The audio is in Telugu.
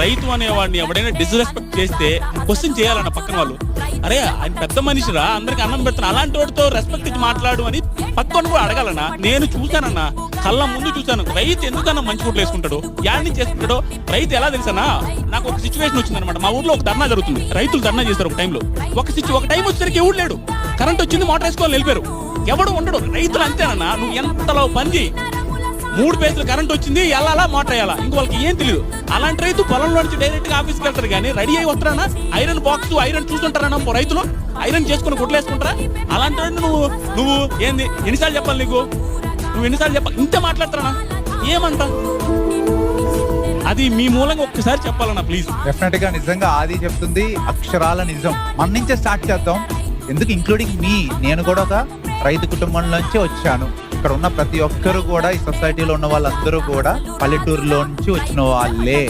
రైతు అనేవాడిని ఎవడైనా డిస్రెస్పెక్ట్ చేస్తే క్వశ్చన్ చేయాలన్న పక్కన వాళ్ళు అరే ఆయన పెద్ద మనిషిరా అందరికి అన్నం పెడుతున్నా అలాంటి వాడితో రెస్పెక్ట్ ఇచ్చి మాట్లాడు అని పక్కన కూడా అడగాలన్నా నేను చూశానన్నా కళ్ళ ముందు చూశాను రైతు ఎందుకన్నా మంచి గుడ్లు వేసుకుంటాడు యాడ్ని చేసుకుంటాడో రైతు ఎలా తెలుసానా నాకు ఒక సిచ్యువేషన్ వచ్చిందనమాట మా ఊర్లో ఒక ధర్నా జరుగుతుంది రైతులు ధర్నా చేస్తారు ఒక టైంలో ఒక సిచ్యు ఒక టైం వచ్చేసరికి ఎవడు లేడు కరెంట్ వచ్చింది మోటార్ వేసుకోవాలి వెళ్ళిపోయారు ఎవడు ఉండడు రైతులు అంతేనన్నా నువ్వు ఎంతలో పని మూడు పేజీలు కరెంట్ వచ్చింది వెళ్ళాలా మోటార్ వేయాలా? ఇంక వాళ్ళకి ఏం తెలియదు అలాంటి రైతు పొలంలో నుంచి డైరెక్ట్గా ఆఫీస్కి వెళ్తారు కానీ రెడీ అయి వస్తారా ఐరన్ బాక్స్ ఐరన్ చూస్తుంటారా రైతులు? ఐరన్ చేసుకుని గుడ్లేసుకుంటారా అలాంటి నువ్వు నువ్వు ఏంది ఎన్నిసార్లు చెప్పాలి నీకు? నువ్వు ఎన్నిసార్లు చెప్పాలి? ఇంతే మాట్లాడతారా ఏమంటా అది మీ మూలంగా ఒక్కసారి చెప్పాలన్నా ప్లీజ్ డెఫినెట్గా నిజంగా ఆది చెప్తుంది అక్షరాల నిజం. మన నుంచే స్టార్ట్ చేద్దాం. ఎందుకు ఇంక్లూడింగ్ మీ నేను కూడా ఒక రైతు కుటుంబం నుంచి వచ్చాను. ఇక్కడ ఉన్న ప్రతి ఒక్కరు కూడా ఈ సొసైటీలో ఉన్న వాళ్ళందరూ కూడా పల్లెటూరులో నుంచి వచ్చిన వాళ్ళే.